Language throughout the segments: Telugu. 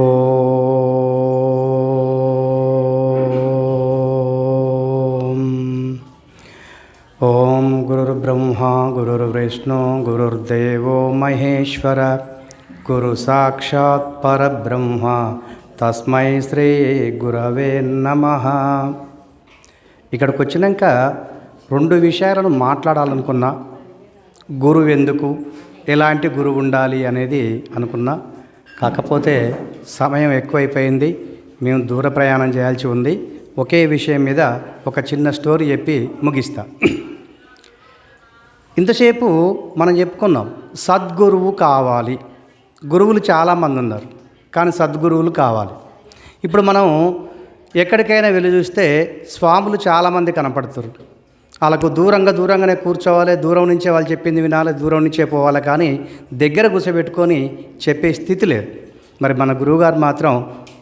ఓం ఓం గురుర్బ్రహ్మ గురుర్విష్ణు గురుర్దేవో మహేశ్వర గురు సాక్షాత్ పరబ్రహ్మ తస్మై శ్రీ గురవే నమ ఇక్కడికి వచ్చినాక రెండు విషయాలను మాట్లాడాలనుకున్నా గురువు ఎందుకు ఎలాంటి గురువు ఉండాలి అనేది అనుకున్నా కాకపోతే సమయం ఎక్కువైపోయింది. మేము దూర ప్రయాణం చేయాల్సి ఉంది. ఒకే విషయం మీద ఒక చిన్న స్టోరీ చెప్పి ముగిస్తా. ఇంతసేపు మనం చెప్పుకున్నాం సద్గురువు కావాలి. గురువులు చాలామంది ఉన్నారు కానీ సద్గురువులు కావాలి. ఇప్పుడు మనం ఎక్కడికైనా వెళ్ళి చూస్తే స్వాములు చాలామంది కనపడుతారు. వాళ్ళకు దూరంగా దూరంగానే కూర్చోవాలి దూరం నుంచే వాళ్ళు చెప్పింది వినాలి దూరం నుంచే పోవాలి కానీ దగ్గర కూర్చోబెట్టుకొని చెప్పే స్థితి లేదు. మరి మన గురువుగారు మాత్రం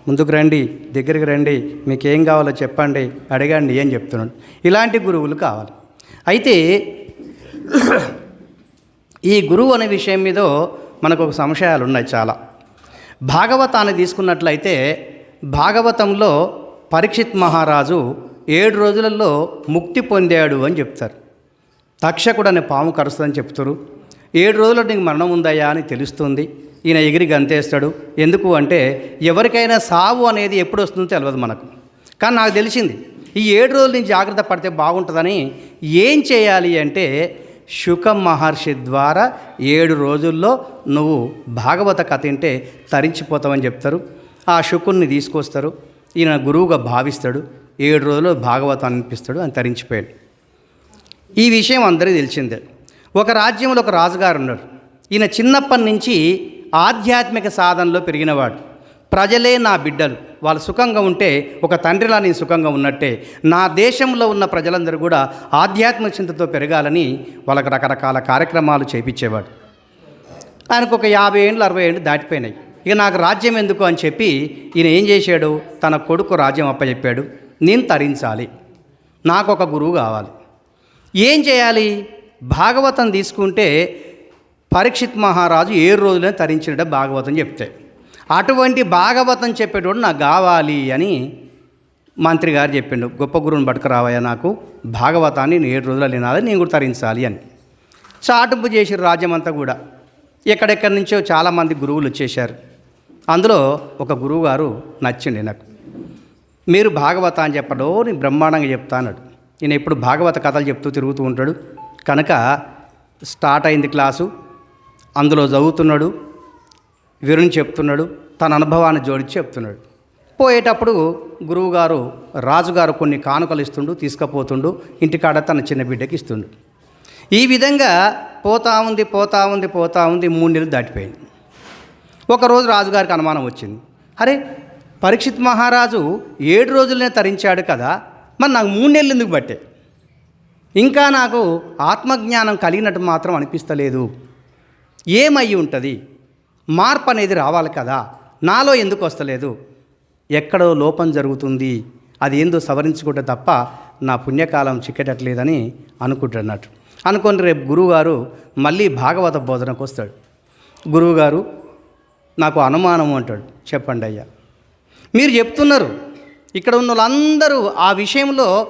ముందుకు రండి దగ్గరికి రండి మీకు ఏం కావాలో చెప్పండి అడగండి అని చెప్తున్నాడు. ఇలాంటి గురువులు కావాలి. అయితే ఈ గురువు అనే విషయం మీద మనకు ఒక సంశయాలు ఉన్నాయి చాలా. భాగవతాన్ని తీసుకున్నట్లయితే భాగవతంలో పరీక్షిత్ మహారాజు ఏడు రోజులలో ముక్తి పొందాడు అని చెప్తారు. తక్షకుడు అనే పాము కరుస్తుందని చెప్తారు. ఏడు రోజుల్లో నీకు మరణం ఉందయ్యా అని తెలుస్తుంది. ఈయన ఎగిరి గంతేస్తాడు. ఎందుకు అంటే ఎవరికైనా సావు అనేది ఎప్పుడు వస్తుందో తెలియదు మనకు. కానీ నాకు తెలిసింది ఈ ఏడు రోజుల నుంచి జాగ్రత్త పడితే బాగుంటుందని ఏం చేయాలి అంటే శుక మహర్షి ద్వారా ఏడు రోజుల్లో నువ్వు భాగవత కథ వింటే తరించిపోతావని చెప్తారు. ఆ శుకుణ్ణి తీసుకొస్తారు. ఈయన గురువుగా భావిస్తాడు. ఏడు రోజులు భాగవతం అనిపిస్తాడు అని తరించిపోయాడు. ఈ విషయం అందరికీ తెలిసిందే. ఒక రాజ్యంలో ఒక రాజుగారు ఉన్నాడు. ఈయన చిన్నప్పటి నుంచి ఆధ్యాత్మిక సాధనలో పెరిగినవాడు. ప్రజలే నా బిడ్డలు. వాళ్ళు సుఖంగా ఉంటే ఒక తండ్రిలా నేను సుఖంగా ఉన్నట్టే. నా దేశంలో ఉన్న ప్రజలందరూ కూడా ఆధ్యాత్మిక చింతతో పెరగాలని వాళ్ళకి రకరకాల కార్యక్రమాలు చేపించేవాడు. ఆయనకు ఒక యాభై ఏళ్ళు అరవై ఏళ్ళు దాటిపోయినాయి. ఇక నాకు రాజ్యం ఎందుకు అని చెప్పి ఈయన ఏం చేశాడు? తన కొడుకు రాజ్యం అప్పచెప్పాడు. నేను తరించాలి. నాకు ఒక గురువు కావాలి. ఏం చేయాలి? భాగవతం తీసుకుంటే పరీక్షిత్ మహారాజు ఏడు రోజులే తరించినట్టు భాగవతం చెప్తే. అటువంటి భాగవతం చెప్పేటోడు నాకు కావాలి అని మంత్రి గారు చెప్పిండు. గొప్ప గురువుని పట్టుకురావయ్యా నాకు భాగవతాన్ని నేను ఏడు రోజులు లేనాలి నేను కూడా తరించాలి అని. చాటింపు చేసి రాజ్యమంతా కూడా. ఎక్కడెక్కడి నుంచో చాలామంది గురువులు వచ్చేసారు అందులో ఒక గురువు గారు నచ్చిండి నాకు. మీరు భాగవత అని చెప్పడో నేను బ్రహ్మాండంగా చెప్తాన్నాడు నేను ఎప్పుడు భాగవత కథలు చెప్తూ తిరుగుతూ ఉంటాడు. కనుక స్టార్ట్ అయింది క్లాసు. అందులో చదువుతున్నాడు. వివరించి చెప్తున్నాడు. తన అనుభవాన్ని జోడించి చెప్తున్నాడు. పోయేటప్పుడు గురువుగారు రాజుగారు కొన్ని కానుకలు ఇస్తుండు తీసుకుపోతుండు. ఇంటికాడ తన చిన్న బిడ్డకి ఇస్తుండు. ఈ విధంగా పోతా ఉంది పోతా ఉంది పోతా ఉంది మూడు నెలలు దాటిపోయింది. ఒకరోజు రాజుగారికి అనుమానం వచ్చింది. అరే పరీక్షిత్ మహారాజు ఏడు రోజులనే తరించాడు కదా మరి నాకు మూడు నెలలు ఎందుకు బట్టే ఇంకా నాకు ఆత్మజ్ఞానం కలిగినట్టు మాత్రం అనిపిస్తలేదు. ఏమయ్యి ఉంటుంది? మార్పు అనేది రావాలి కదా నాలో ఎందుకు వస్తలేదు? ఎక్కడో లోపం జరుగుతుంది అది ఏందో సవరించుకుంటే తప్ప నా పుణ్యకాలం చిక్కేటట్లేదని అనుకుంటున్నట్టు. అనుకొని రేపు గురువుగారు మళ్ళీ భాగవత బోధనకు వస్తాడు గురువుగారు నాకు అనుమానం అంటాడు చెప్పండి అయ్యా మీరు చెప్తున్నారు. ఇక్కడ ఉన్న వాళ్ళందరూ ఆ విషయంలో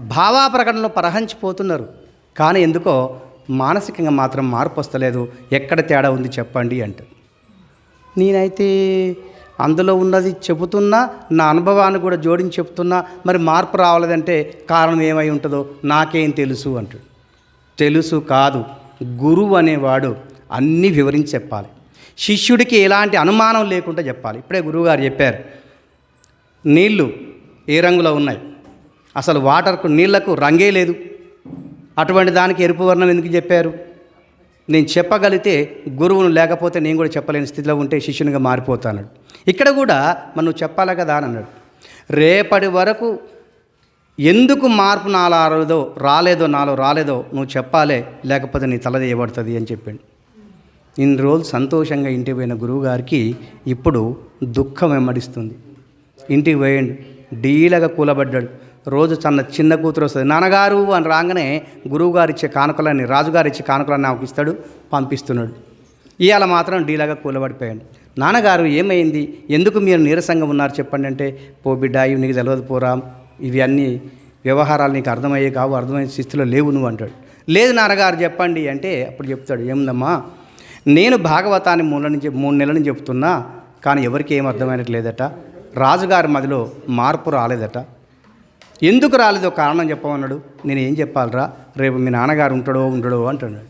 భావా ప్రకటనలో పరహంచిపోతున్నారు. కానీ ఎందుకో మానసికంగా మాత్రం మార్పు వస్తలేదు. ఎక్కడ తేడా ఉంది చెప్పండి అంటారు. నేనైతే అందులో ఉన్నది చెబుతున్నా నా అనుభవాన్ని కూడా జోడించి చెప్తున్నా మరి మార్పు రావాలంటే కారణం ఏమై ఉంటుందో నాకేం తెలుసు అంటాడు. తెలుసు కాదు. గురువు అనేవాడు అన్నీ వివరించి చెప్పాలి. శిష్యుడికి ఎలాంటి అనుమానం లేకుండా చెప్పాలి. ఇప్పుడే గురువుగారు చెప్పారు నీళ్ళు ఏ రంగులో ఉన్నాయి? అసలు వాటర్కు నీళ్ళకు రంగే లేదు. అటువంటి దానికి ఎరుపు వర్ణం ఎందుకు చెప్పారు? నేను చెప్పగలిగితే గురువును లేకపోతే నేను కూడా చెప్పలేని స్థితిలో ఉంటే శిష్యునిగా మారిపోతాను ఇక్కడ కూడా మనం చెప్పాలి కదా అని అన్నాడు. రేపటి వరకు ఎందుకు మార్పు నాలో రాలేదో నాలో రాలేదో నువ్వు చెప్పాలే లేకపోతే నీ తలదేయబడుతుంది అని చెప్పిండు. ఇన్ని రోజులు సంతోషంగా ఇంటికి పోయిన గురువుగారికి ఇప్పుడు దుఃఖం వెంబడిస్తుంది. ఇంటికి పోయిండు డీలగా కూలబడ్డాడు. రోజు తన చిన్న కూతురు వస్తుంది నాన్నగారు అని రాగానే గురువుగారు ఇచ్చే కానుకలని రాజుగారు ఇచ్చే కానుకలని నాకు ఇస్తాడు పంపిస్తున్నాడు. ఇవాళ మాత్రం డీలాగా కూలబడిపోయాడు. నాన్నగారు ఏమైంది? ఎందుకు మీరు నీరసంగా ఉన్నారు చెప్పండి అంటే పో బిడ్డ ఇవి నీకు తెలియదు పోరా ఇవి అన్నీ వ్యవహారాలు నీకు అర్థమయ్యే కావు అర్థమయ్యే స్థితిలో లేవు నువ్వు అంటాడు. లేదు నాన్నగారు చెప్పండి అంటే అప్పుడు చెప్తాడు. ఏముందమ్మా నేను భాగవతాన్ని మూడు నుంచి మూడు నెలల నుంచి చెప్తున్నా కానీ ఎవరికి ఏం అర్థమైనట్లేదట. రాజుగారి మదిలో మార్పు రాలేదట. ఎందుకు రాలేదో? కారణం చెప్పమన్నాడు. నేను ఏం చెప్పాలిరా? రేపు మీ నాన్నగారు ఉంటాడో ఉండడో అంటున్నాడు.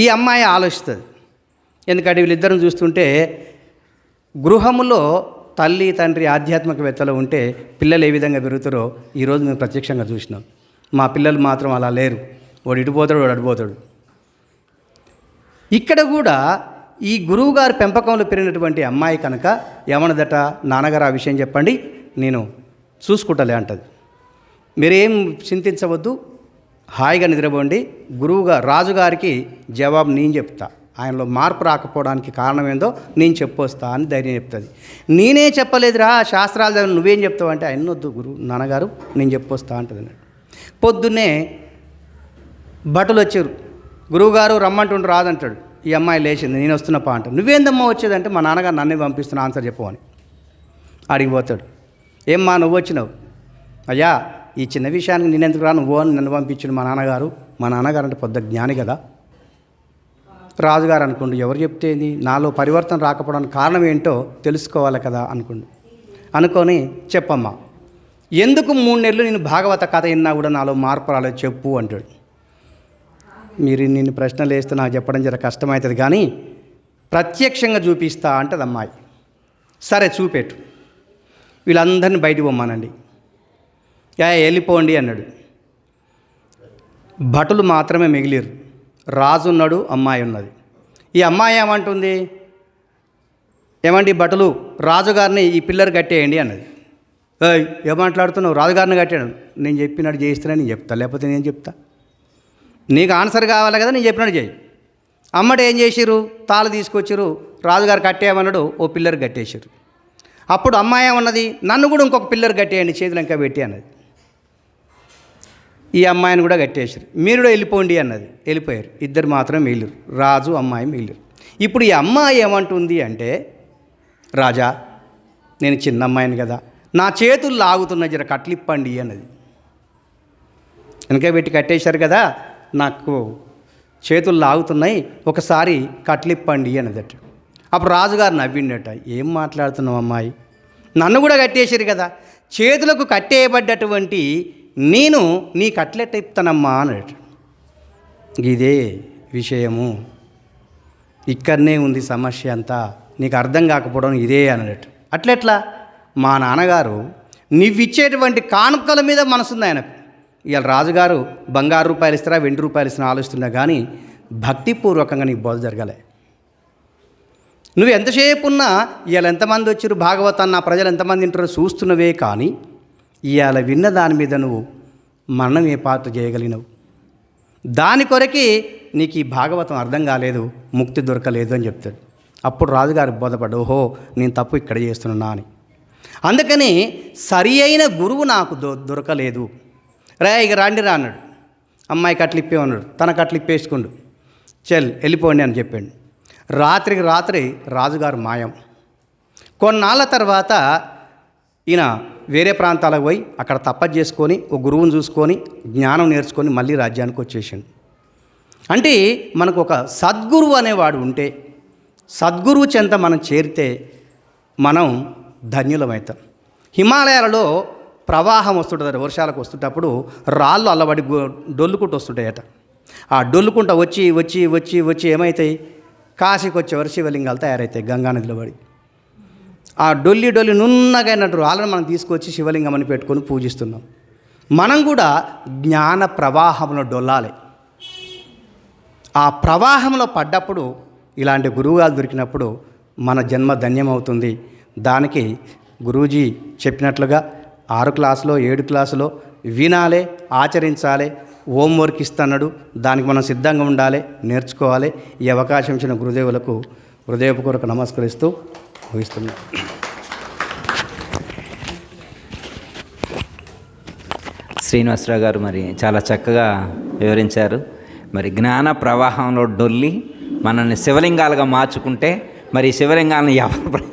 ఈ అమ్మాయి ఆలోచిస్తుంది. ఎందుకంటే వీళ్ళిద్దరం చూస్తుంటే గృహములో తల్లి తండ్రి ఆధ్యాత్మికవేత్తలు ఉంటే పిల్లలు ఏ విధంగా పెరుగుతారో ఈరోజు మేము ప్రత్యక్షంగా చూసినాం. మా పిల్లలు మాత్రం అలా లేరు. వాడు ఇటుపోతాడు వాడు అడిపోతాడు ఇక్కడ కూడా ఈ గురువుగారి పెంపకంలో పెరిగినటువంటి అమ్మాయి కనుక ఏమన్నదట నాన్నగారు ఆ విషయం చెప్పండి నేను చూసుకుంటలే అంటది. మీరేం చింతించవద్దు హాయిగా నిద్రపోండి. గురువుగా రాజుగారికి జవాబు నేను చెప్తా. ఆయనలో మార్పు రాకపోవడానికి కారణం ఏందో నేను చెప్పొస్తా అని ధైర్యం చెప్తుంది. నేనే చెప్పలేదురా శాస్త్రాలు దగ్గర నువ్వేం చెప్తావు అంటే ఆయన వద్దు గురువు నాన్నగారు నేను చెప్పొస్తా అంటది పొద్దున్నే భటులు వచ్చారు. గురువుగారు రమ్మంటుండు రాదంటాడు ఈ అమ్మాయి లేచింది నేను వస్తున్నప్పా అంటాడు. నువ్వేందమ్మా వచ్చేదంటే మా నాన్నగారు నన్నే పంపిస్తున్నా ఆన్సర్ చెప్పమని అడిగిపోతాడు ఏమ్మా నువ్వు వచ్చినావు? అయ్యా ఈ చిన్న విషయానికి నేను ఎందుకు రాను నువ్వు అని నన్ను పంపించిండు మా నాన్నగారు. మా నాన్నగారు అంటే పెద్ద జ్ఞాని కదా. రాజుగారు అనుకోండి ఎవరు చెప్తే నాలో పరివర్తన రాకపోవడానికి కారణం ఏంటో తెలుసుకోవాలి కదా అనుకోండి. అనుకొని చెప్పమ్మా ఎందుకు మూడు నెలలు నేను భాగవత కథ విన్నా కూడా నాలో మార్పు రాలేదు చెప్పు అంటాడు. మీరు నిన్ను ప్రశ్నలు వేస్తే నాకు చెప్పడం జర కష్టమవుతుంది కానీ ప్రత్యక్షంగా చూపిస్తా అంటది అమ్మాయి. సరే చూపెట్టు. వీళ్ళందరినీ బయటికి పొమ్మానండి. యా వెళ్ళిపోండి అన్నాడు. భటులు మాత్రమే మిగిలిరు. రాజు ఉన్నాడు అమ్మాయి ఉన్నది. ఈ అమ్మాయి ఏమంటుంది? ఏమండి భటులు రాజుగారిని ఈ పిల్లర్ కట్టేయండి అన్నది. ఏయ్ ఏం మాట్లాడుతున్నావు? రాజుగారిని కట్టాడు. నేను చెప్పినట్టు చేయిస్తానని నేను చెప్తా లేకపోతే నేను చెప్తా. నీకు ఆన్సర్ కావాలి కదా నేను చెప్పినట్టు చేయి. అమ్మడు ఏం చేసిరు తాళ తీసుకొచ్చిరు రాజుగారు కట్టేయమన్నాడు ఓ పిల్లర్ కట్టేశారు అప్పుడు అమ్మాయి ఉన్నది నన్ను కూడా ఇంకొక పిల్లర్ కట్టేయండి చేతులు ఇంకా పెట్టి అన్నది. ఈ అమ్మాయిని కూడా కట్టేశారు మీరు కూడా వెళ్ళిపోండి అన్నది. వెళ్ళిపోయారు. ఇద్దరు మాత్రం మిగిలిరు రాజు అమ్మాయి మిగిలిరు ఇప్పుడు ఈ అమ్మాయి ఏమంటుంది అంటే రాజా నేను చిన్న అమ్మాయిని కదా. నా చేతులు లాగుతున్న జర కట్లిప్పండి అన్నది. వెనక పెట్టి కట్టేశారు కదా. నాకు చేతులు లాగుతున్నాయి ఒకసారి కట్లిప్పండి అన్నదట. అప్పుడు రాజుగారు నవ్విండట ఏం మాట్లాడుతున్నావు అమ్మాయి? నన్ను కూడా కట్టేశారు కదా. చేతులకు కట్టేయబడ్డటువంటి నేను నీ కట్లెట్ ఇస్తానమ్మా అన్నట్టు ఇదే విషయము. ఇక్కడనే ఉంది సమస్య అంతా. నీకు అర్థం కాకపోవడం ఇదే అన్నట్టు అట్లెట్లా? మా నాన్నగారు నీవిచ్చేటువంటి కానుకల మీద మనసుంది ఆయనకు ఇవాళ రాజుగారు బంగారు రూపాయలు ఇస్తారా వెండి రూపాయలు ఇస్తారా ఆలోచిస్తున్నా కానీ భక్తిపూర్వకంగా నీకు బోధ జరగలే. నువ్వు ఎంతసేపు ఉన్నా ఇవాళ ఎంతమంది వచ్చారు భాగవతాన్ని నా ప్రజలు ఎంతమంది వింటారో చూస్తున్నవే కానీ ఇవాళ విన్న దాని మీద నువ్వు మరణం ఏ పాత్ర చేయగలిగినవు. దాని కొరకి నీకు ఈ భాగవతం అర్థం కాలేదు ముక్తి దొరకలేదు అని చెప్తాడు. అప్పుడు రాజుగారు బోధపడ్డు ఓహో నేను తప్పు ఇక్కడ చేస్తున్నా అని. అందుకని సరి అయిన గురువు నాకు దొ దొరకలేదు. రే ఇక రాండి రా అన్నాడు. అమ్మాయి కట్లు ఉన్నాడు. తన కట్లిప్పేసుకోండు చెల్ వెళ్ళిపోండి అని చెప్పాడు. రాత్రికి రాత్రి రాజుగారు మాయం. కొన్నాళ్ళ తర్వాత ఈయన వేరే ప్రాంతాలకు పోయి అక్కడ తప్ప చేసుకొని ఒక గురువుని చూసుకొని జ్ఞానం నేర్చుకొని మళ్ళీ రాజ్యానికి వచ్చేసాడు. అంటే మనకు ఒక సద్గురువు అనేవాడు ఉంటే సద్గురువు చెంత మనం చేరితే మనం ధన్యులమవుతాం హిమాలయాలలో ప్రవాహం వస్తుంటుంది వర్షాలకు వస్తుంటప్పుడు రాళ్ళు అల్లబడి డొల్లుకుంటూ వస్తుంటాయట. ఆ డొల్లుకుంటూ వచ్చి వచ్చి వచ్చి వచ్చి ఏమవుతాయి కాశీకి వచ్చేవారు శివలింగాలు తయారవుతాయి గంగానదిలో పడి. ఆ డొల్లి డొల్లి నున్నగైనట్టు రాళ్ళను మనం తీసుకొచ్చి శివలింగం అని పెట్టుకొని పూజిస్తున్నాం. మనం కూడా జ్ఞాన ప్రవాహంలో డొల్లాలి. ఆ ప్రవాహంలో పడ్డప్పుడు ఇలాంటి గురువుగాలు దొరికినప్పుడు మన జన్మ ధన్యమవుతుంది. దానికి గురూజీ చెప్పినట్లుగా ఆరు క్లాసులో ఏడు క్లాసులో వినాలే ఆచరించాలి హోంవర్క్ ఇస్తున్నాడు. దానికి మనం సిద్ధంగా ఉండాలి నేర్చుకోవాలి. ఈ అవకాశం ఇచ్చిన గురుదేవులకు హృదయపూర్వక నమస్కరిస్తూ ఊహిస్తున్నాను శ్రీనివాసరావు గారు మరి చాలా చక్కగా వివరించారు. మరి జ్ఞాన ప్రవాహంలో డొల్లి మనల్ని శివలింగాలుగా మార్చుకుంటే మరి శివలింగాన్ని ఎవరు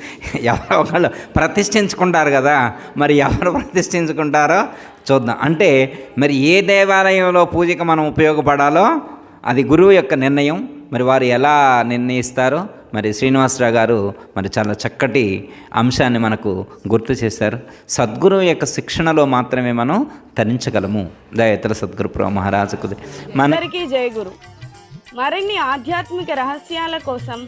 ఎవరో ఒకళ్ళు ప్రతిష్ఠించుకుంటారు కదా మరి ఎవరు ప్రతిష్ఠించుకుంటారో చూద్దాం. అంటే మరి ఏ దేవాలయంలో పూజకు మనం ఉపయోగపడాలో అది గురువు యొక్క నిర్ణయం. మరి వారు ఎలా నిర్ణయిస్తారో? మరి శ్రీనివాసరావు గారు మరి చాలా చక్కటి అంశాన్ని మనకు గుర్తు చేశారు. సద్గురువు యొక్క శిక్షణలో మాత్రమే మనం తరించగలము. దయతల సద్గురు ప్రభు మహారాజుకు మన జయగురు జయ గురు. మరిన్ని ఆధ్యాత్మిక రహస్యాల కోసం